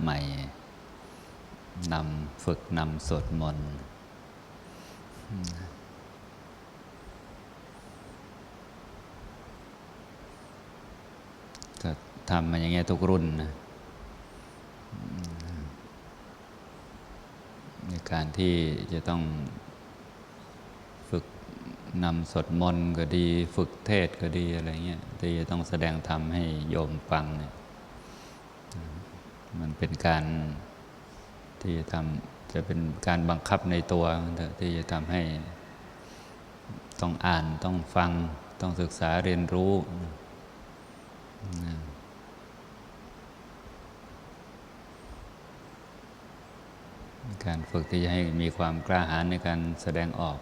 ใหม่นำฝึกนำสวดมนต์ก็ทำมาอย่างเงี้ยทุกรุ่นนะในการที่จะต้องฝึกนำสวดมนต์ก็ดี ฝึกเทศก็ดีอะไรเงี้ยที่จะต้องแสดงธรรมให้โยมฟังเนี่ย มันเป็นการที่จะทำจะเป็นการบังคับในตัวที่จะทำให้ต้องอ่านต้องฟังต้องศึกษาเรียนรู้ การฝึกที่จะให้มีความกล้าหาญในการแสดงออก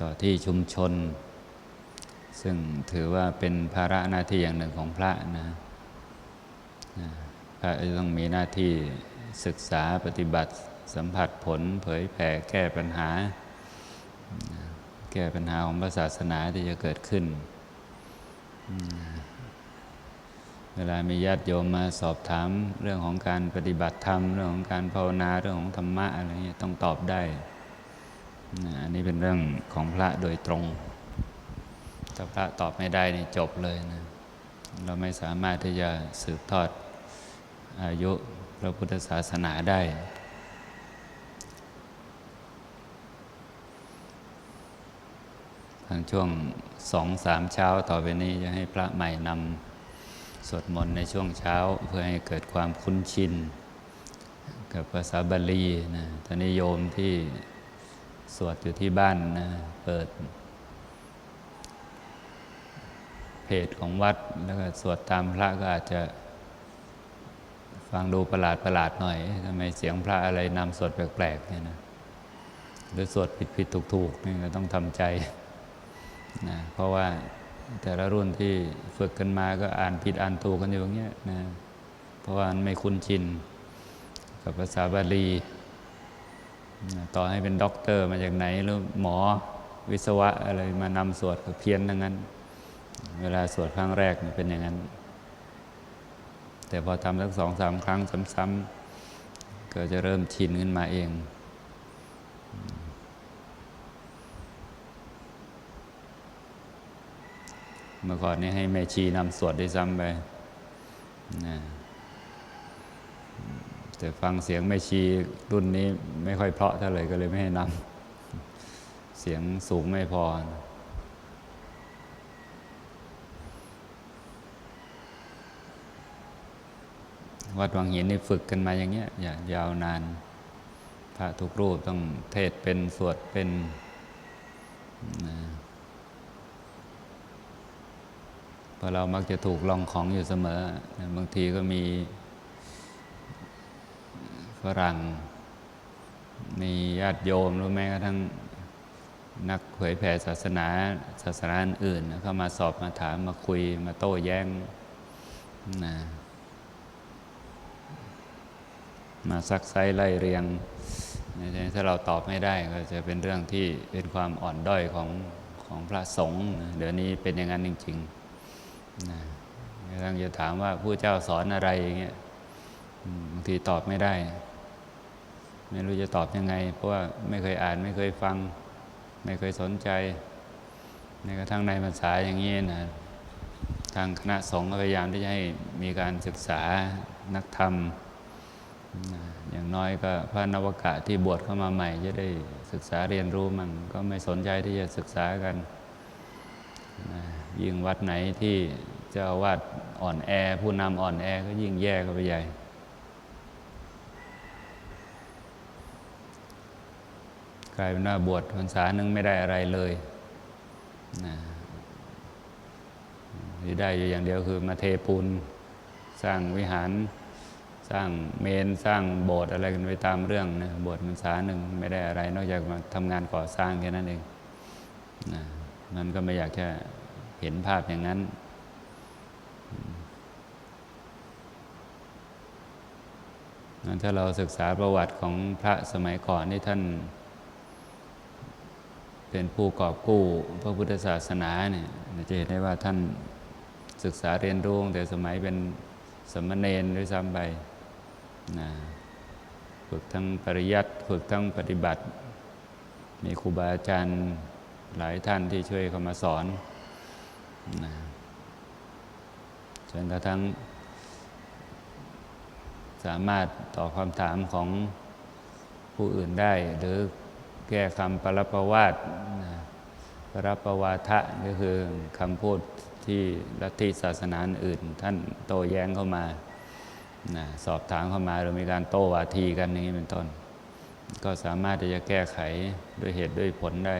ต่อที่ชุมชน ซึ่งถือว่าเป็นภาระหน้าที่อย่างหนึ่งของพระนะ พระจะต้องมีหน้าที่ศึกษาปฏิบัติสัมผัสผลเผยแผ่แก้ปัญหา แก้ปัญหาของพระศาสนาที่จะเกิดขึ้น เวลามีญาติโยมมาสอบถามเรื่องของการปฏิบัติธรรม เรื่องของการภาวนาเรื่องของธรรมะอะไรเงี้ยต้องตอบได้ อันนี้เป็นเรื่องของพระโดยตรง ถ้าพระตอบไม่ได้นี่จบเลยนะเราไม่สามารถที่จะสืบทอด อายุพระพุทธศาสนาได้ ทางช่วงสองสามเช้าต่อไปนี้จะให้พระใหม่นำสวดมนต์ในช่วงเช้าเพื่อให้เกิดความคุ้นชิน กับภาษาบาลีนะทานนิโยมที่สวดอยู่ที่บ้านนะเปิดเพจของวัดแล้วก็สวดตามพระก็อาจจะ ฟังดูประหลาดประหลาดหน่อยทำไมเสียงพระอะไรนำสวดแปลกๆเนี่ยนะหรือสวดผิดผิดถูกถูกนี่ก็ต้องทำใจนะเพราะว่าแต่ละรุ่นที่ฝึกกันมาก็อ่านผิดอ่านถูกกันอยู่อย่างเงี้ยนะเพราะว่ามันไม่คุ้นชิน กับภาษาบาลีนะต่อให้เป็นด็อกเตอร์มาจากไหนหรือหมอวิศวะอะไรมานำสวดก็เพี้ยนทั้งนั้น เวลาสวดครั้งแรกเป็นอย่างนั้น แต่พอทำสักสองสามครั้งซ้ำๆก็จะเริ่มชินขึ้นมาเอง เมื่อก่อนนี้ให้แม่ชีนำสวดได้ซ้ำไปนะแต่ฟังเสียงแม่ชีรุ่นนี้ไม่ค่อยเพราะเท่าไหร่ก็เลยไม่ให้นำเสียงสูงไม่พอ วัดวังหินนี่ฝึกกันมาอย่างเงี้ยอย่ายาวนาน พระทุกรูปต้องเทศเป็นสวดเป็นนะพราะเรามักจะถูกลองของอยู่เสมอ บางทีก็มีฝรั่ง มีญาติโยมหรือแม้กระทั่งนักเผยแผ่ศาสนาศาสนาอื่น เข้ามาสอบมาถามมาคุยมาโต้แย้งนะ มาซักไซไล่เรียง ถ้าเราตอบไม่ได้ก็จะเป็นเรื่องที่เป็นความอ่อนด้อยของของพระสงฆ์เดี๋ยวนี้เป็นอย่างนั้นจริงๆนะกำลังจะถามว่าผู้เจ้าสอนอะไรอย่างเงี้ยบางทีตอบไม่ได้ ไม่รู้จะตอบยังไง เพราะว่าไม่เคยอ่านไม่เคยฟัง ไม่เคยสนใจในกระทั่งในภาษาอย่างนี้นะทางคณะสงฆ์ก็พยายามที่จะให้มีการศึกษานักธรรม อย่างน้อยก็พระนวกะที่บวชเข้ามาใหม่ จะได้ศึกษาเรียนรู้มันก็ไม่สนใจที่จะศึกษากันยิ่งวัดไหนที่เจ้าวาดอ่อนแอ ผู้นำอ่อนแอก็ยิ่งแย่เข้าไปใหญ่ กลายเป็นว่าบวชพรรษาหนึ่งไม่ได้อะไรเลยนะที่ได้อยู่อย่างเดียวคือมาเทปูนสร้างวิหาร สร้างเมนสร้างโบสถ์อะไรกันไปตามเรื่องนะโบสถ์พรรษาหนึ่งไม่ได้อะไร นอกจากมาทำงานก่อสร้างแค่นั้นเองนะมันก็ไม่อยากจะเห็นภาพอย่างนั้น ถ้าเราศึกษาประวัติของพระสมัยก่อนนี่ท่าน เป็นผู้กอบกู้พระพุทธศาสนาเนี่ยจะเห็นได้ว่าท่านศึกษาเรียนรู้แต่สมัยเป็นสมณเณรด้วยซ้ำไป นะฝึกทั้งปริยัติฝึกทั้งปฏิบัติ มีครูบาอาจารย์หลายท่านที่ช่วยเข้ามาสอนนะจนกระทั่งสามารถตอบคำถามของผู้อื่นได้ หรือแก้คำปรประวาทนะปรประวาทะก็คือคำพูดที่ลัทธิศาสนาอื่น ท่านโต้แย้งเข้ามา นะสอบถามเข้ามาหรือมีการโต้วาทีกันอย่างนี้เป็นต้น ก็สามารถที่จะแก้ไขด้วยเหตุด้วยผลได้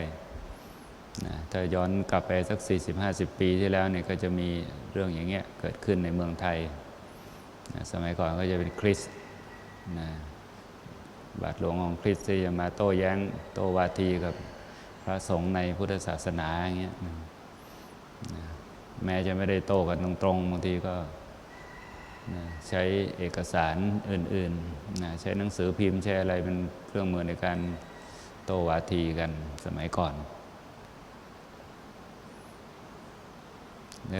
นะถ้าย้อนกลับไปสัก 40-50 ปีที่แล้วเนี่ยก็จะมีเรื่องอย่างเงี้ยเกิดขึ้นในเมืองไทยนะสมัยก่อนก็จะเป็นคริสนะบาทหลวงของคริสที่จะมาโต้แย้งโต้วาทีกับพระสงฆ์ในพุทธศาสนาอย่างเงี้ยนะแม้จะไม่ได้โต้กันตรงๆบางทีก็ นะใช้เอกสารอื่นๆนะใช้หนังสือพิมพ์ใช้อะไรเป็นเครื่องมือในการโตวาทีกันสมัยก่อน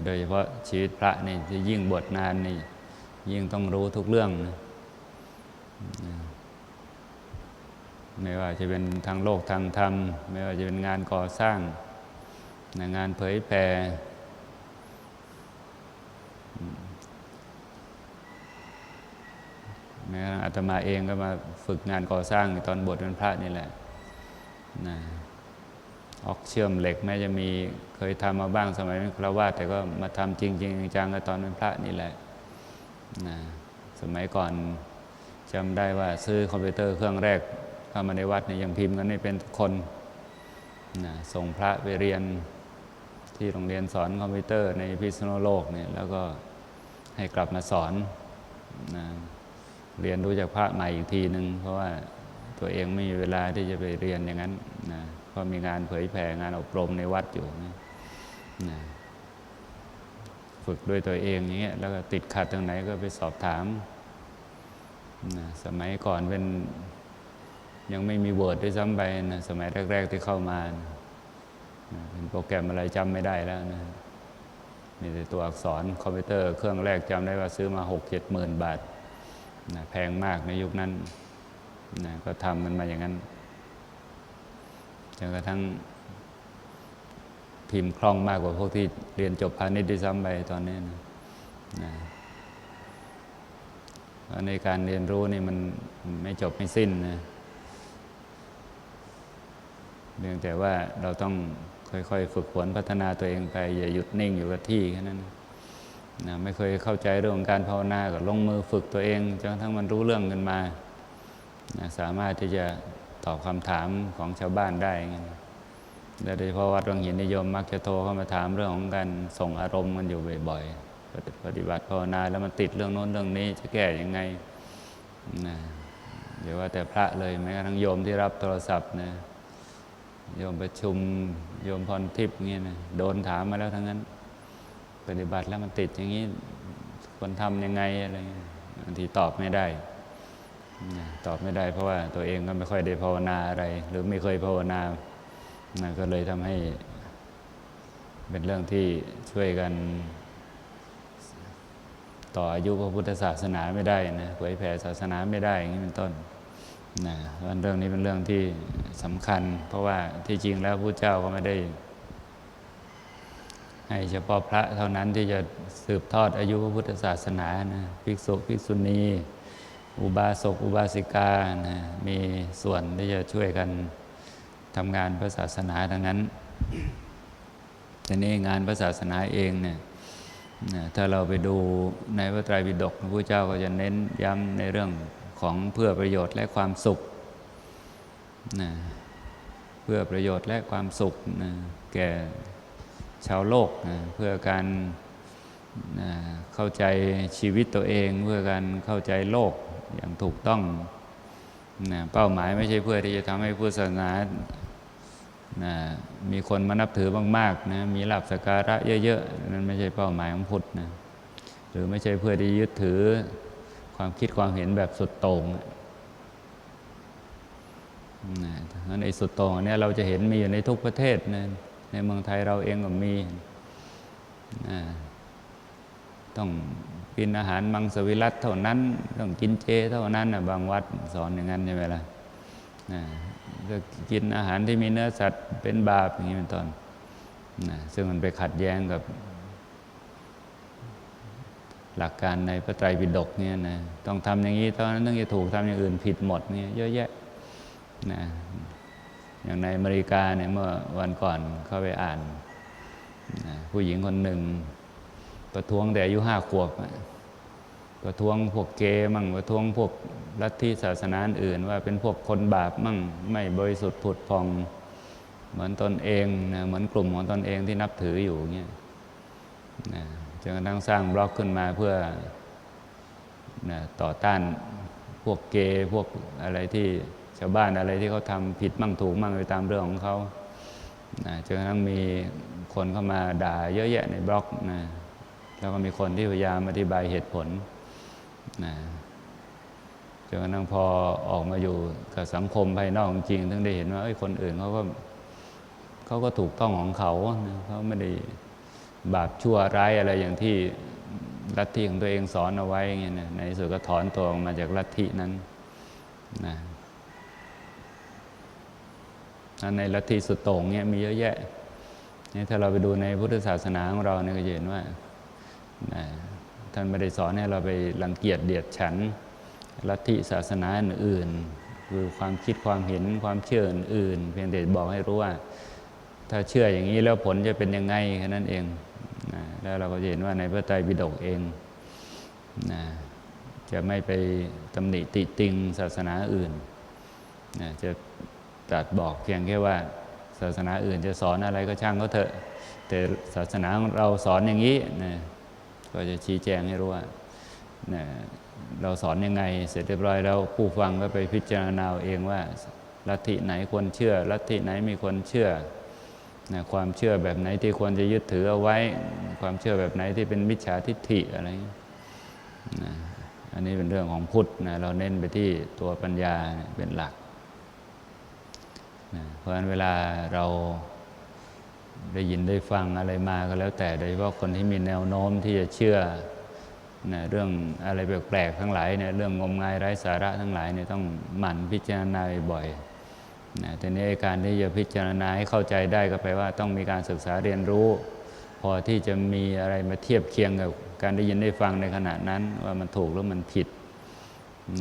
โดยเฉพาะชีวิตพระนี่ที่ยิ่งบวชนานนี่ยิ่งต้องรู้ทุกเรื่องนะไม่ว่าจะเป็นทางโลกทางธรรม ไม่ว่าจะเป็นงานก่อสร้าง งานเผยแผ่ แม้อาตมาเองก็มาฝึกงานก่อสร้างตอนบวชเป็นพระนี่แหละนะออกเชื่อมเหล็กแม้จะมีเคยทำมาบ้างสมัยเป็นคราวาสแต่ก็มาทำจริงๆจังก็ตอนเป็นพระนี่แหละนะสมัยก่อนจำได้ว่าซื้อคอมพิวเตอร์เครื่องแรกเข้ามาในวัดเนี่ยยังพิมพ์กันไม่เป็นทุกคนนะส่งพระไปเรียนที่โรงเรียนสอนคอมพิวเตอร์ในพิษณุโลกเนี่ยแล้วก็ให้กลับมาสอนนะ เรียนรู้จากพระใหม่อีกทีหนึ่งเพราะว่าตัวเองไม่มีเวลาที่จะไปเรียนอย่างนั้นนะเพราะมีงานเผยแผ่งานอบรมในวัดอยู่นะนะฝึกด้วยตัวเองอย่างเงี้ยแล้วก็ติดขัดตรงไหนก็ไปสอบถามนะสมัยก่อนเป็นยังไม่มีเวิร์ดด้วยซ้ำไปนะสมัยแรก ๆ ที่เข้ามานะเป็นโปรแกรมอะไรจำไม่ได้แล้วนะมีแต่ตัวอักษรคอมพิวเตอร์เครื่องแรกจำได้ว่าซื้อมาหกเจ็ดหมื่นบาท นะแพงมากในยุคนั้นนะก็ทำมันมาอย่างนั้นจนกระทั่งพิมพ์คล่องมากกว่าพวกที่เรียนจบพาณิชย์ด้วยซ้ำไปตอนนี้นะนะในการเรียนรู้นี่มันไม่จบไม่สิ้นนะเพียงแต่ว่าเราต้องค่อยๆ ฝึกฝนพัฒนาตัวเองไป อย่าหยุดนิ่งอยู่กับที่แค่นั้นนะ ไม่เคยเข้าใจเรื่องของการภาวนาก็ลงมือฝึกตัวเองจนกระทั่งมันรู้เรื่องกันมานะสามารถที่จะตอบคำถามของชาวบ้านได้ไงโดยเฉพาะวัดวังหินนิยม มักจะโทรเข้ามาถามเรื่องของการส่งอารมณ์มันอยู่บ่อยๆปฏิบัติภาวนาแล้วมันติดเรื่องโน้นเรื่องนี้จะแก้ยังไงนะเดี๋ยวว่าแต่พระเลยแม้กระทั่งโยมที่รับโทรศัพท์นะโยมประชุมโยมพรทิพย์เงี้ยนะโดนถามมาแล้วทั้งนั้น ปฏิบัติแล้วมันติดอย่างนี้ควรทำยังไงอะไรบางทีตอบไม่ได้ ตอบไม่ได้ เพราะว่าตัวเองก็ไม่ค่อยได้ภาวนาอะไร หรือไม่เคยภาวนานะก็เลยทำให้เป็นเรื่องที่ช่วยกัน ต่ออายุพระพุทธศาสนาไม่ได้นะเผยแผ่ศาสนาไม่ได้อย่างนี้เป็นต้นนะเรื่องนี้เป็นเรื่องที่สำคัญ เพราะว่าที่จริงแล้วพระเจ้าก็ไม่ได้ ให้เฉพาะพระเท่านั้นที่จะสืบทอดอายุพระพุทธศาสนานะภิกษุภิกษุณี อุบาสกอุบาสิกานะมีส่วนที่จะช่วยกันทำงานพระศาสนาทั้งนั้นทีนี้งานพระศาสนาเองเนี่ยถ้าเราไปดูในพระไตรปิฎกพระพุทธเจ้าก็จะเน้นย้ำในเรื่องของเพื่อประโยชน์และความสุขนะเพื่อประโยชน์และความสุขนะแก่ ชาวโลกนะเพื่อการนะเข้าใจชีวิตตัวเอง เพื่อการเข้าใจโลกอย่างถูกต้องนะเป้าหมายไม่ใช่เพื่อที่จะทำให้พุทธศาสนานะมีคนมานับถือมากๆนะมีลาบสการะเยอะๆนั่นไม่ใช่เป้าหมายของพุทธนะหรือไม่ใช่เพื่อที่ยึดถือความคิดความเห็นแบบสุดโต่งนะงั้นไอ้สุดโต่งอันนี้เราจะเห็นมีอยู่ในทุกประเทศนะ ในเมืองไทยเราเองก็มี ต้องกินอาหารมังสวิรัตเท่านั้น ต้องกินเจเท่านั้นนะบางวัดสอนอย่างนั้นใช่ไหมล่ะนะจะกินอาหารที่มีเนื้อสัตว์เป็นบาปอย่างนี้เป็นต้นซึ่งมันไปขัดแย้งกับ หลักการในพระไตรปิฎกเนี่ยนะต้องทำอย่างนี้เท่านั้นต้องจะถูกทำอย่างอื่นผิดหมดเนี่ยเยอะแยะนะ อย่างในอเมริกาเนี่ยเมื่อวันก่อนเข้าไปอ่าน ผู้หญิงคนหนึ่งประท้วงแต่อายุห้าขวบประท้วงพวกเกย์มั่งประท้วงพวกลัทธิศาสนาอื่น ว่าเป็นพวกคนบาปมั่งไม่บริสุทธิ์ผุดพอง เหมือนตนเองนะเหมือนกลุ่มของตนเองที่นับถืออยู่เงี้ยนะจนกระทั่งสร้างบล็อกขึ้นมาเพื่อนะต่อต้านพวกเกย์พวกอะไรที่าวบ้านอะไรที่เขาทำผิดมั่งถูกมั่งไปตามเรื่องของเขานะจนกระทั่งมีคนเข้ามาด่าเยอะแยะในบล็อกนะแล้วก็มีคนที่พยายามอธิบายเหตุผลนะจนกระทั่งพอออกมาอยู่กับสังคมภายนอกจริงถึงได้เห็นว่าคนอื่นเขาก็เขาก็ถูกต้องของเขานะเขาไม่ได้บาปชั่วร้ายอะไรอย่างที่ลัทธิของตัวเองสอนเอาไว้เงี้ยนะในที่สุดก็ถอนตัวออกมาจากลัทธินั้นนะ ในลัทธิสุดโต่งเนี่ยมีเยอะแยะนี่ถ้าเราไปดูในพุทธศาสนาของเราเนี่ยก็เห็นว่าท่านไม่ได้สอนให้เราไปรังเกียจเดียดฉันลัทธิศาสนาอื่นๆคือความคิดความเห็นความเชื่ออื่นเพียงแต่บอกให้รู้ว่า ถ้าเชื่ออย่างนี้แล้วผลจะเป็นยังไงแค่นั้นเองนะแล้วเราก็จะเห็นว่าในพระไตรปิฎกเองนะจะไม่ไปตำหนิติติงศาสนาอื่นนะจะ ตรัสบอกเพียงแค่ว่าศาสนาอื่นจะสอนอะไรก็ช่างเขาเถอะ แต่ศาสนาเราสอนอย่างนี้นะก็จะชี้แจงให้รู้ว่านะเราสอนยังไง เสร็จเรียบร้อยแล้วผู้ฟังก็ไปพิจารณาเอาเองว่าลัทธิไหนควรเชื่อ ลัทธิไหนม่ควรเชื่อนะความเชื่อแบบไหนที่ควรจะยึดถือเอาไว้ ความเชื่อแบบไหนที่เป็นมิจฉาทิฏฐิอะไรนะอันนี้เป็นเรื่องของพุทธนะเราเน้นไปที่ตัวปัญญาเป็นหลัก นะเพราะฉะนั้นเวลาเราได้ยินได้ฟังอะไรมาก็แล้วแต่โดยเฉพาะคนที่มีแนวโน้มที่จะเชื่อนะเรื่องอะไรแปลกๆทั้งหลายเนี่ยเรื่องงมงายไร้สาระทั้งหลายเนี่ยต้องหมั่นพิจารณาบ่อยนะแต่ในการที่จะพิจารณาให้เข้าใจได้ก็แปลว่าต้องมีการศึกษาเรียนรู้ พอที่จะมีอะไรมาเทียบเคียงกับการได้ยินได้ฟังในขณะนั้นว่ามันถูกหรือมันผิด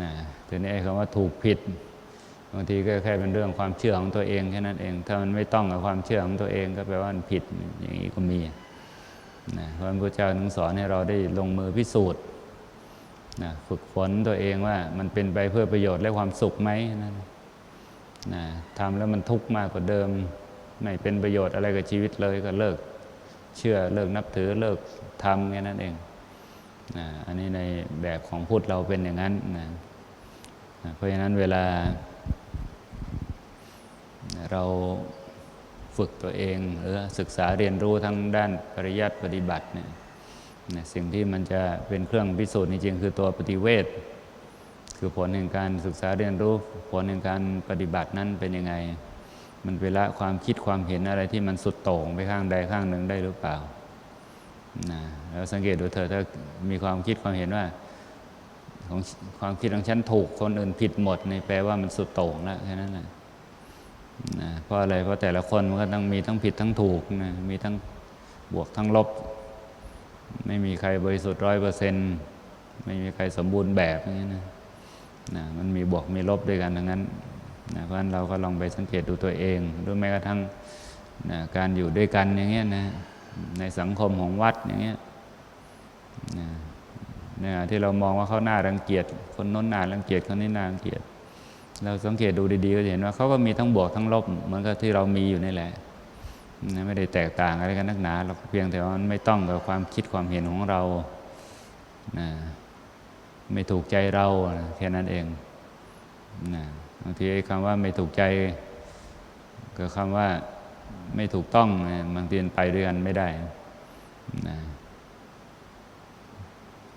นะทีนี้คำว่าถูกผิด บางทีก็แค่เป็นเรื่องความเชื่อของตัวเองแค่นั้นเอง ถ้ามันไม่ต้องกับความเชื่อของตัวเองก็แปลว่ามันผิดอย่างนี้ก็มีนะเพราะพระเจ้าถึงสอนให้เราได้ลงมือพิสูจน์นะฝึกฝนตัวเองว่ามันเป็นไปเพื่อประโยชน์และความสุขไหมนะนะทำแล้วมันทุกข์มากกว่าเดิม ไม่เป็นประโยชน์อะไรกับชีวิตเลยก็เลิกเชื่อเลิกนับถือเลิกทำแค่นั้นเองนะอันนี้ในแบบของพุทธเราเป็นอย่างนั้นนะนะเพราะฉะนั้นเวลา เราฝึกตัวเองหรือศึกษาเรียนรู้ทั้งด้านปริยัติปฏิบัติเนี่ยสิ่งที่มันจะเป็นเครื่องพิสูจน์จริงๆคือตัวปฏิเวทคือผลแห่งการศึกษาเรียนรู้ ผลแห่งการปฏิบัตินั้นเป็นยังไง มันเวลาความคิดความเห็นอะไรที่มันสุดโต่งไปข้างใดข้างหนึ่งได้หรือเปล่านะแล้วสังเกตดูเธอถ้ามีความคิดความเห็นว่าของความคิดของฉันถูกคนอื่นผิดหมดในแปลว่ามันสุดโต่งแล้วแค่นั้นแหละ นะเพราะอะไรเพราะแต่ละคนมันก็ต้องมีทั้งผิดทั้งถูกนะมีทั้งบวกทั้งลบ ไม่มีใครบริสุทธิ์ร้อยเปอร์เซ็นต์ไม่มีใครสมบูรณ์แบบอย่างนี้นะนะมันมีบวกมีลบด้วยกันทั้งนั้นนะเพราะฉะนั้นเราก็ลองไปสังเกตดูตัวเองหรือแม้กระทั่งนะการอยู่ด้วยกันอย่างเงี้ยนะในสังคมของวัดอย่างเงี้ยนะนี่ยที่เรามองว่าเขาหน้ารังเกียจคนโน้นหน้ารังเกียจคนนี้หน้ารังเกียจ เราสังเกตดูดีๆก็จะเห็นว่าเขาก็มีทั้งบวกทั้งลบเหมือนกับที่เรามีอยู่นี่แหละไม่ได้แตกต่างอะไรกันนักหนาเราเพียงแต่ว่ามันไม่ต้องกับความคิดความเห็นของเรานะไม่ถูกใจเราแค่นั้นเองนะบางทีไอ้คำว่าไม่ถูกใจกับคำว่าไม่ถูกต้องบางทีไปด้วยกันไม่ได้นะ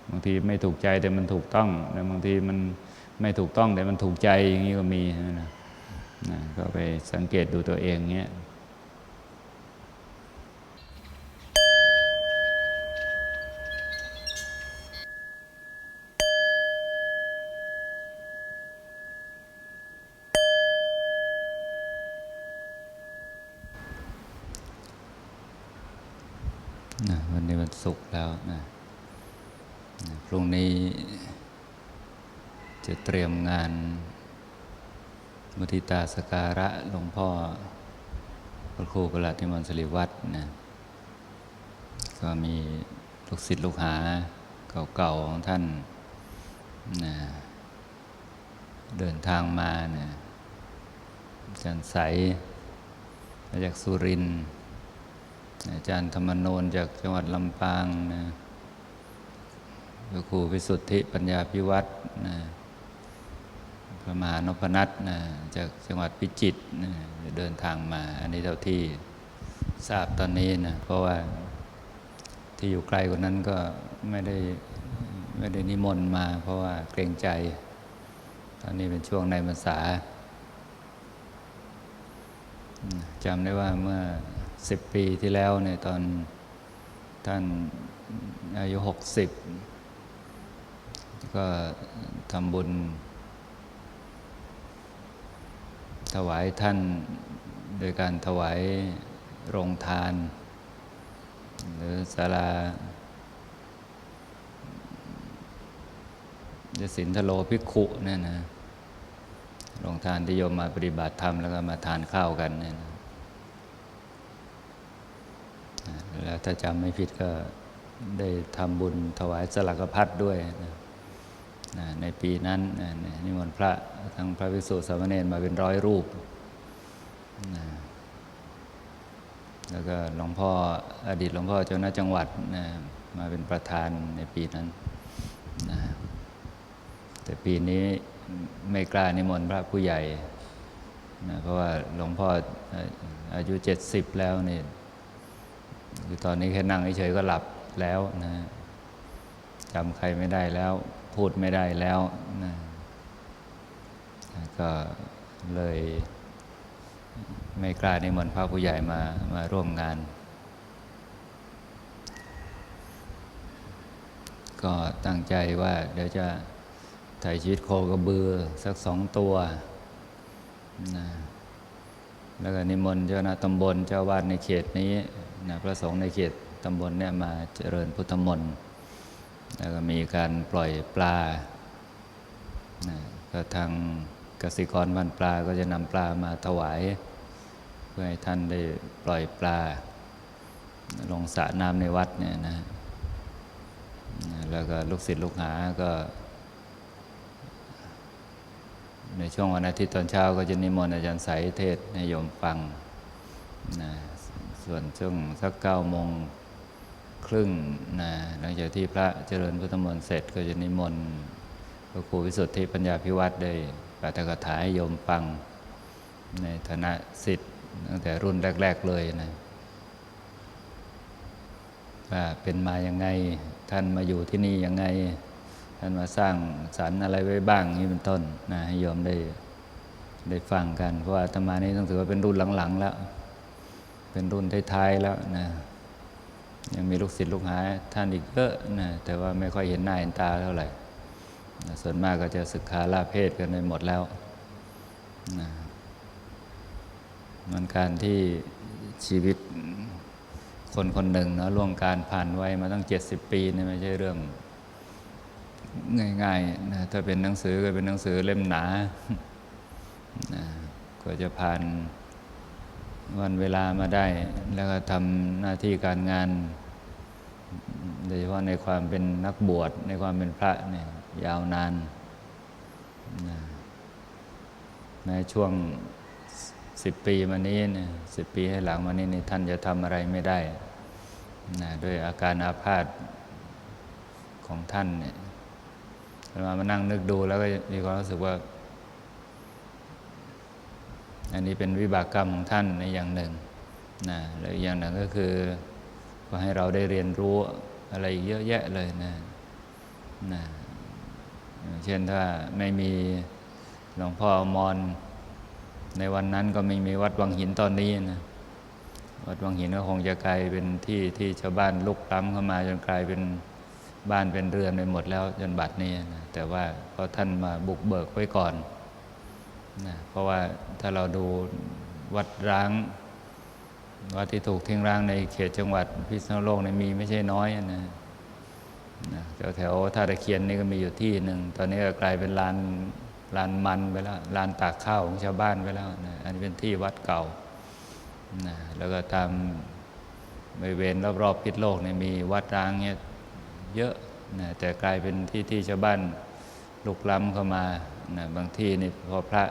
บางทีไม่ถูกใจแต่มันถูกต้องแต่บางทีมัน ไม่ถูกต้องแต่มันถูกใจอย่างนี้ก็มีนะนะก็ไปสังเกตดูตัวเองเงี้ย นี้มันสุกร์แล้วนะนะพรุ่งนี้จะเตรียมงาน มุทิตาสการะหลวงพ่อ พระครูประหลัดนิมนต์สิริวัฒนะก็มีลูกศิษย์ลูกหาเก่าๆของท่านนะเดินทางมานะอาจารย์ใสมาจากสุรินทร์อาจารย์ธรรมโนนจากจังหวัดลำปางนะพระครูวิสุทธิปัญญาพิวัตรนะ พระมหานพนัทนะจากจังหวัดพิจิตรนะเดินทางมา อันนี้เท่าที่ทราบตอนนี้นะเพราะว่าที่อยู่ไกลกว่านั้นก็ไม่ได้ไม่ได้นิมนต์มา เพราะว่าเกรงใจ ตอนนี้เป็นช่วงในพรรษาจำได้ว่าเมื่อสิบปีที่แล้วเนี่ยตอนท่านอายุหกสิบก็ทำบุญ ถวายท่านโดยการถวายโรงทาน หรือศาลายสินทโลภิกุเนี่ยนะโรงทานที่โยมมาปฏิบัติธรรมแล้วก็มาทานข้าวกันเนี่ยนะแล้วถ้าจำไม่ผิดก็ได้ทำบุญถวายสลักพัดด้วยนะ ในปีนั้นนิมนต์พระทั้งพระภิกษุสามเณรมาเป็นร้อยรูป แล้วก็หลวงพ่ออดีตหลวงพ่อเจ้าหน้าจังหวัดมาเป็นประธานในปีนั้นแต่ปีนี้ไม่กล้านิมนต์พระผู้ใหญ่นะเพราะว่าหลวงพ่ออายุเจ็ดสิบแล้วนี่คือตอนนี้แค่นั่งเฉยๆก็หลับแล้วนะจำใครไม่ได้แล้ว พูดไม่ได้แล้วนะก็เลยไม่กล้านิมนต์พระผู้ใหญ่มามาร่วมงาน ก็ตั้งใจว่าเดี๋ยวจะถ่ายชีวิตโคกระบือสักสองตัวนะแล้วก็นิมนต์เจ้าหน้าตำบลเจ้าวาดในเขตนี้นะพระสงฆ์ในเขตตำบลเนี่ยมาเจริญพุทธมนต์ แล้วก็มีการปล่อยปลาก็ทางกสิกรบ้านปลาก็จะนำปลามาถวาย เพื่อให้ท่านได้ปล่อยปลา ลงสระน้ำในวัดเนี่ยนะ แล้วก็ลูกศิษย์ลูกหาก็ ในช่วงวันอาทิตย์ตอนเช้าก็จะนิมนต์อาจารย์ใสเทศน์ให้โยมฟังนะส่วนช่วงสักเก้าโมง ครึ่งนะหลังจากที่พระเจริญพุทธมนต์เสร็จก็จะนิมนต์พระครูวิสุทธิปัญญาพิวัตรได้ปาฐกถาให้โยมฟัง ในฐานะสิทธิ์ตั้งแต่รุ่นแรก ๆเลยนะว่าเป็นมาอย่างไง ท่านมาอยู่ที่นี่ยังไง ท่านมาสร้างสรรอะไรไว้บ้างนี่เป็นต้นนะให้โยมได้ได้ฟังกัน เพราะว่าอาตมานี้ต้องถือว่าเป็นรุ่นหลังๆแล้ว เป็นรุ่นท้ายๆแล้วนะ ยังมีลูกศิษย์ลูกหาท่านอีกเยอะนะแต่ว่าไม่ค่อยเห็นหน้าเห็นตาเท่าไหร่ส่วนมากก็จะศึกษาลาเพศกันไปหมดแล้วนะมันการที่ชีวิตคนคนหนึ่งเนาะล่วงการผ่านไว้มาตั้ง 70 ปีเนี่ยไม่ใช่เรื่องง่ายๆนะถ้าเป็นหนังสือก็เป็นหนังสือเล่มหนานะก็จะผ่าน วันเวลามาได้ แล้วก็ทำหน้าที่การงาน โดยเฉพาะในความเป็นนักบวชในความเป็นพระเนี่ยยาวนานนะในช่วงสิบปีมานี้เนี่ยสิบปีให้หลังมานี้นี่ท่านจะทำอะไรไม่ได้นะด้วยอาการอาพาธของท่านเนี่ยมามานั่งนึกดูแล้วก็มีความรู้สึกว่า อันนี้เป็นวิบากกรรมของท่านในอย่างหนึ่งนะแล้วอีกอย่างหนึ่งก็คือก็ให้เราได้เรียนรู้อะไรเยอะแยะเลยนะนะเช่นถ้าไม่มีหลวงพ่ออมรในวันนั้นก็ไม่มีวัดวังหินตอนนี้นะวัดวังหินก็คงจะกลายเป็นที่ที่ชาวบ้านลุกล้ำเข้ามาจนกลายเป็นบ้านเป็นเรือนไปหมดแล้วจนบัดนี้นะแต่ว่าเพราะท่านมาบุกเบิกไว้ก่อน นะเพราะว่าถ้าเราดูวัดร้าง วัดที่ถูกทิ้งร้างในเขตจังหวัดพิษณุโลกเนี่ยมีไม่ใช่น้อยนะนะแถวแถวท่าตะเคียนนี่ก็มีอยู่ที่หนึ่ง ตอนนี้ก็กลายเป็นลานลานมันไปแล้วลานตากข้าวของชาวบ้านไปแล้วนะอันนี้เป็นที่วัดเก่านะแล้วก็ตามบริเวณรอบๆพิษโลกเนี่ยมีวัดร้างเนี่ยเยอะนะแต่กลายเป็นที่ที่ชาวบ้านลุกล้ำเข้ามา นะบางที่นี่พอพระ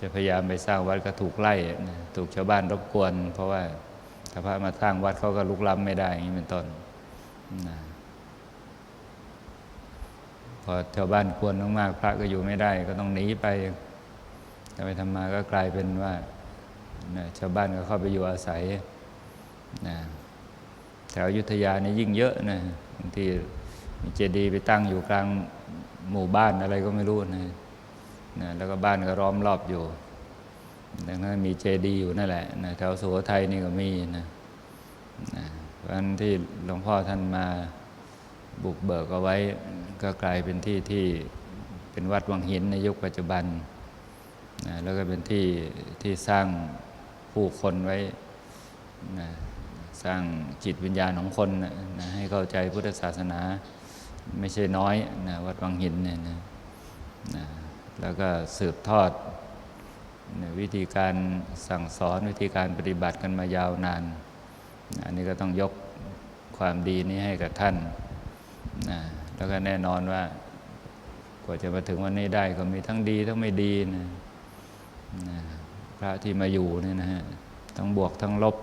จะพยายามไปสร้างวัดก็ถูกไล่นะถูกชาวบ้านรบกวน เพราะว่าถ้าพระมาสร้างวัดเขาก็ลุกล้ำไม่ได้อย่างนี้เป็นต้นนะพอชาวบ้านกวนมากๆพระก็อยู่ไม่ได้ ก็ต้องหนีไปทำไปทำมาก็กลายเป็นว่านะชาวบ้านก็เข้าไปอยู่อาศัยนะแถวยุทธยานี่ยิ่งเยอะนะบางทีมีเจดีย์ไปตั้งอยู่กลาง หมู่บ้านอะไรก็ไม่รู้นะนะแล้วก็บ้านก็ล้อมรอบอยู่ดังนั้นมีเจดีย์อยู่นั่นแหละนะแถวสุโขทัยนี่ก็มีนะนะเพราะฉะนั้นที่หลวงพ่อท่านมาบุกเบิกเอาไว้ ก็กลายเป็นที่ที่เป็นวัดวังหินในยุคปัจจุบันนะแล้วก็เป็นที่ที่สร้างผู้คนไว้นะสร้างจิตวิญญาณของคนนะให้เข้าใจพุทธศาสนา ไม่ใช่น้อยนะวัดวังหินเนี่ยนะนะแล้วก็สืบทอดนี่ยวิธีการสั่งสอนวิธีการปฏิบัติกันมายาวนานนะอันนี้ก็ต้องยกความดีนี้ให้กับท่านนะแล้วก็แน่นอนว่ากว่าจะมาถึงวันนี้ได้ก็มีทั้งดีทั้งไม่ดีนะนะพระที่มาอยู่เนี่ยนะฮะทั้งบวกทั้งลบ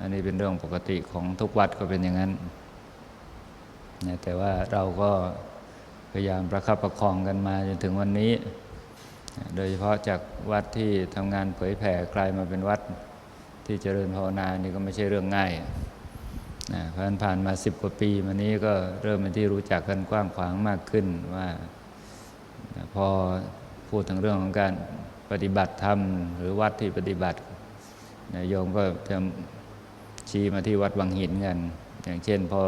อันนี้เป็นเรื่องปกติของทุกวัดก็เป็นอย่างนั้น นะแต่ว่าเราก็พยายามประคับประคองกันมาจนถึงวันนี้ โดยเฉพาะจากวัดที่ทำงานเผยแผ่กลายมาเป็นวัดที่เจริญภาวนานี่ก็ไม่ใช่เรื่องง่ายนะผ่านผ่านมาสิบกว่าปีมานี้ก็เริ่มเป็นที่รู้จักกันกว้างขวางมากขึ้นว่าพอพูดถึงเรื่องของการปฏิบัติธรรม หรือวัดที่ปฏิบัตินะโยมก็จะชี้มาที่วัดวังหินกัน อย่างเช่นพอ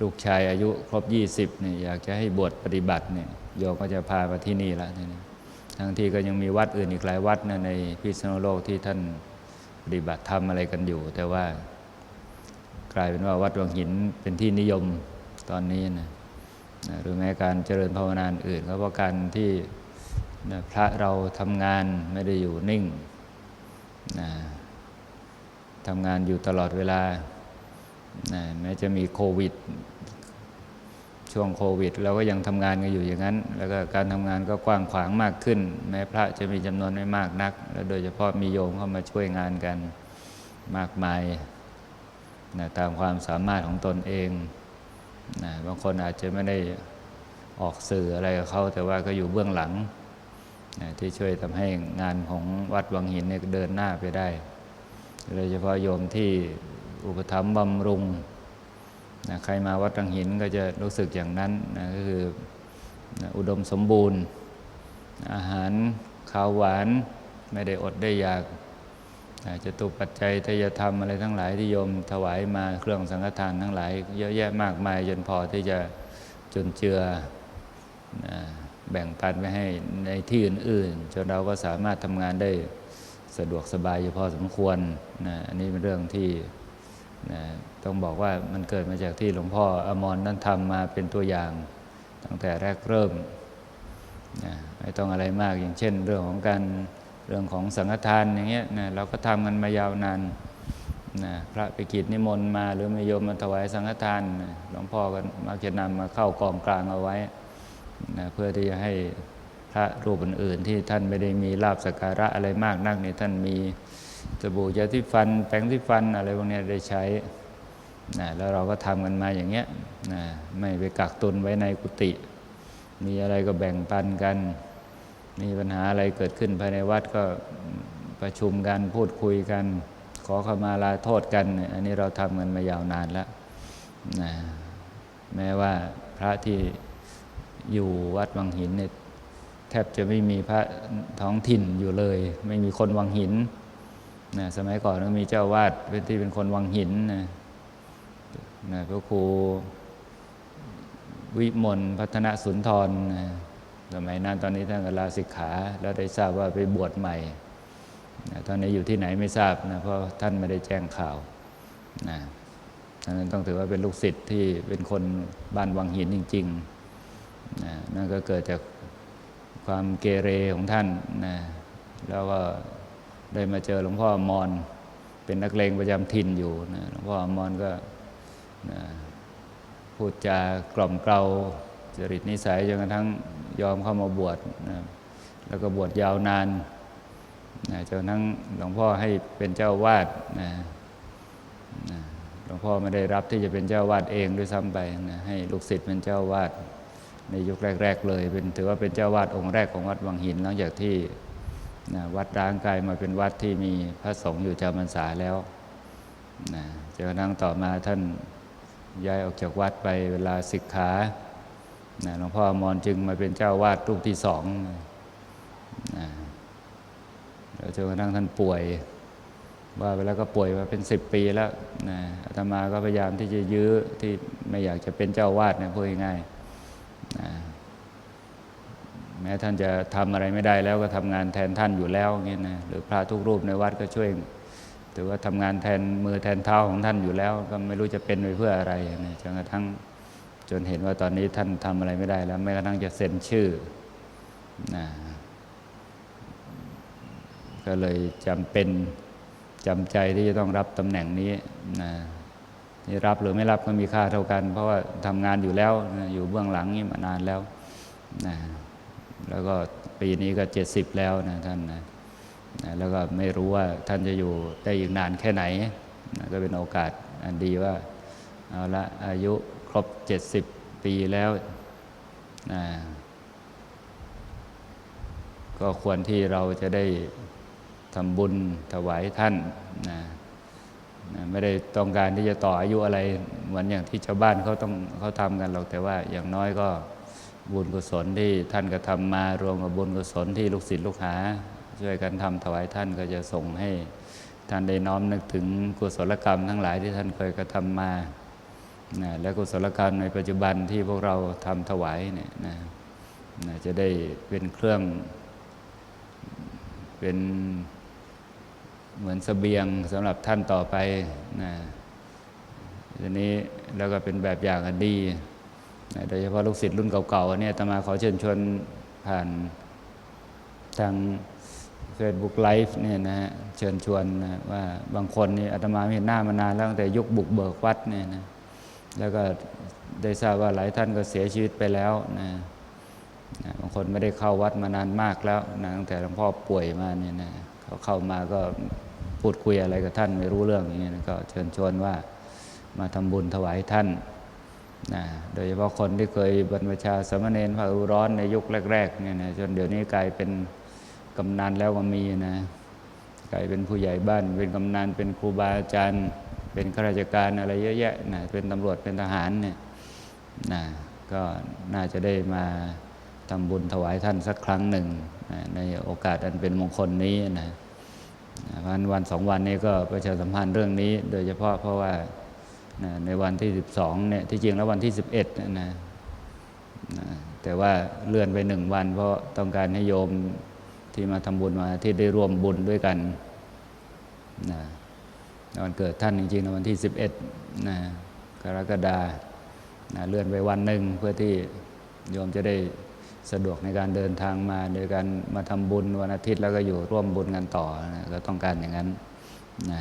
ลูกชายอายุครบ 20เนี่ยอยากจะให้บวชปฏิบัติเนี่ยโยก็จะพามาที่นี่ละทีนี้ทั้งที่ก็ยังมีวัดอื่นอีกหลายวัดนะในพิษณุโลกที่ท่านปฏิบัติทำอะไรกันอยู่ แต่ว่ากลายเป็นว่าวัดวังหินเป็นที่นิยมตอนนี้นะหรือแม้การเจริญภาวนาอื่นก็เพราะการที่พระเราทำงานไม่ได้อยู่นิ่งนะทำงานอยู่ตลอดเวลา นะแม้จะมีโควิด ช่วงโควิดเราก็ยังทำงานกันอยู่อย่างนั้น แล้วก็การทำงานก็กว้างขวางมากขึ้น แม้พระจะมีจำนวนไม่มากนัก แล้วโดยเฉพาะมีโยมเข้ามาช่วยงานกันมากมายนะตามความสามารถของตนเองนะบางคนอาจจะไม่ได้ออกสื่ออะไรกับเขา แต่ว่าก็อยู่เบื้องหลังนะที่ช่วยทำให้งานของวัดวังหินเนี่ยเดินหน้าไปได้ โดยเฉพาะโยมที่ อุปถัมภ์บำรุงนะใครมาวัดวังหินก็จะรู้สึกอย่างนั้นนะก็คือนะอุดมสมบูรณ์ อาหารข้าวหวานไม่ได้อดได้อยากนะจะตุปัจจัยทายธรรมอะไรทั้งหลายที่โยมถวายมาเครื่องสังฆทานทั้งหลาย เยอะแยะมากมายจนพอที่จะจนเจือนะแบ่งปันไปให้ในที่อื่นๆจนเราก็สามารถทำงานได้สะดวกสบายอยู่พอสมควรนะอันนี้เป็นเรื่องที่ นะต้องบอกว่ามันเกิดมาจากที่หลวงพ่ออมรนั้นทำมาเป็นตัวอย่าง ตั้งแต่แรกเริ่มนะไม่ต้องอะไรมากอย่างเช่น เรื่องของการเรื่องของสังฆทานอย่างเงี้ยนะเราก็ทำกันมายาวนานนะพระไปกิจนิมนต์มาหรือมาโยมมาถวายสังฆทานหลวงพ่อก็มักจะนำมาเข้ากองกลางเอาไว้นะเพื่อที่จะให้พระรูปอื่นๆที่ท่านไม่ได้มีลาบสกการะอะไรมากนักเนี่ยท่านมี สบู่ยาที่ฟันแปรงที่ฟันอะไรพวกนี้ได้ใช้นะแล้วเราก็ทำกันมาอย่างเงี้ยนะไม่ไปกักตุนไว้ในกุฏิมีอะไรก็แบ่งปันกัน มีปัญหาอะไรเกิดขึ้นภายในวัดก็ประชุมกันพูดคุยกัน ขอขมาลาโทษกัน อันนี้เราทำกันมายาวนานแล้วนะแม้ว่าพระที่อยู่วัดวังหินเนี่ยแทบจะไม่มีพระท้องถิ่นอยู่เลย ไม่มีคนวังหิน นะสมัยก่อนมีเจ้าวาดเป็นที่เป็นคนวังหินนะนะพระครูวิมลพัฒนสุนทรนะสมัยนั้นตอนนี้ท่านก็ลาสิกขา แล้วได้ทราบว่าไปบวชใหม่นะตอนนี้อยู่ที่ไหนไม่ทราบนะเพราะท่านไม่ได้แจ้งข่าวนะดังนั้นต้องถือว่าเป็นลูกศิษย์ที่เป็นคนบ้านวังหินจริงๆนะนั่นก็เกิดจากความเกเรของท่านนะแล้วก็ ได้มาเจอหลวงพ่ออมรเป็นนักเลงประจำถิ่นอยู่นะหลวงพ่ออมรก็นะพูดจากล่อมเกลาจริตนิสัยจนกระทั่งยอมเข้ามาบวชนะแล้วก็บวชยาวนานนะจนกระทั่งหลวงพ่อให้เป็นเจ้าวาดนะนะหลวงพ่อไม่ได้รับที่จะเป็นเจ้าวาดเองด้วยซ้ำไปนะให้ลูกศิษย์เป็นเจ้าวาดในยุคแรก ๆ เลย เป็นถือว่าเป็นเจ้าวาดองค์แรกของวัดวังหินหลังจากที่ นะวัดร้างกลายมาเป็นวัดที่มีพระสงฆ์อยู่จำพรรษาแล้วนะจนกระทั่งต่อมาท่านย้ายออกจากวัดไปเวลาสิกขาหลวงพ่ออมรจึงมาเป็นเจ้าวาดรูปที่สองนะแล้วจนกระทั่งท่านป่วย ว่าไปแล้วก็ป่วยมาเป็นสิบปีแล้วนะอาตมาก็พยายามที่จะยื้อที่ไม่อยากจะเป็นเจ้าวาดนะพูดง่ายๆนะ แม้ท่านจะทำอะไรไม่ได้แล้วก็ทำงานแทนท่านอยู่แล้วอย่างเงี้ยนะหรือพระทุกรูปในวัดก็ช่วยถือว่าทำงานแทนมือแทนเท้าของท่านอยู่แล้ว ก็ไม่รู้จะเป็นไปเพื่ออะไรนะจนกระทั่งจนเห็นว่าตอนนี้ท่านทำอะไรไม่ได้แล้วแม้กระทั่งจะเซ็นชื่อนะก็เลยจำเป็นจำใจที่จะต้องรับตำแหน่งนี้นะนี่รับหรือไม่รับก็มีค่าเท่ากัน เพราะว่าทำงานอยู่แล้วนะอยู่เบื้องหลังนี่มานานแล้วนะ แล้วก็ปีนี้ก็เจ็ดสิบแล้วนะท่านนะแล้วก็ไม่รู้ว่าท่านจะอยู่ได้อีกนานแค่ไหนนะก็เป็นโอกาสอันดีว่าเอาละอายุครบเจ็ดสิบปีแล้วนะก็ควรที่เราจะได้ทำบุญถวายท่านนะนะไม่ได้ต้องการที่จะต่ออายุอะไรเหมือนอย่างที่ชาวบ้านเขาต้องเขาทำกันหรอกแต่ว่าอย่างน้อยก็ บุญกุศลที่ท่านกระทำมารวมกับบุญกุศลที่ลูกศิษย์ลูกหา ช่วยกันทำถวายท่านก็จะส่งให้ท่านได้น้อมนึกถึงกุศลกรรมทั้งหลายที่ท่านเคยกระทำมานะและกุศลกรรมในปัจจุบันที่พวกเราทำถวายเนี่ยนะนะจะได้เป็นเครื่อง เป็นเหมือนสเสบียงสำหรับท่านต่อไปนะทีนี้แล้วก็เป็นแบบอย่างอันดี โดยเฉพาะลูกศิษย์รุ่นเก่าๆเนี่ยอาตมาขอเชิญชวนผ่านทาง Facebook Live เนี่ยนะฮะเชิญชวนนะว่าบางคนนี่อาตมาไม่เห็นหน้ามานานแล้วตั้งแต่ยุคบุกเบิกวัดเนี่ยนะแล้วก็ได้ทราบว่าหลายท่านก็เสียชีวิตไปแล้วนะนะบางคนไม่ได้เข้าวัดมานานมากแล้วนะตั้งแต่หลวงพ่อป่วยมาเนี่ยนะเขาเข้ามาก็พูดคุยอะไรกับท่านไม่รู้เรื่องอย่างเงี้ยนะก็เชิญชวนว่ามาทำบุญถวายท่าน นะโดยเฉพาะคนที่เคยบรรพชาสมเณรพระอุร้อนในยุคแรกๆเนี่ยนะจนเดี๋ยวนี้กลายเป็นกำนันแล้วก็มีนะกลายเป็นผู้ใหญ่บ้าน เป็นกำนันเป็นครูบาอาจารย์ เป็นข้าราชการอะไรเยอะแยะนะเป็นตำรวจเป็นทหารเนี่ยนะก็น่าจะได้มาทำบุญถวายท่านสักครั้งหนึ่งนะในโอกาสอันเป็นมงคลนี้นะวันวันสองวันนี้ก็ประชาสัมพันธ์เรื่องนี้ โดยเฉพาะเพราะว่า นะในวันที่ 12เนี่ยที่จริงแล้ววันที่ 11นะนะนะแต่ว่าเลื่อนไปหนึ่งวัน เพราะต้องการให้โยมที่มาทำบุญมาที่ได้ร่วมบุญด้วยกันนะวันเกิดท่านจริงๆในวันที่ 11นะกรกฎานะเลื่อนไปวันหนึ่งเพื่อที่โยมจะได้สะดวกในการเดินทางมาโดยการมาทำบุญวันอาทิตย์แล้วก็อยู่ร่วมบุญกันต่อนะก็ต้องการอย่างนั้นนะ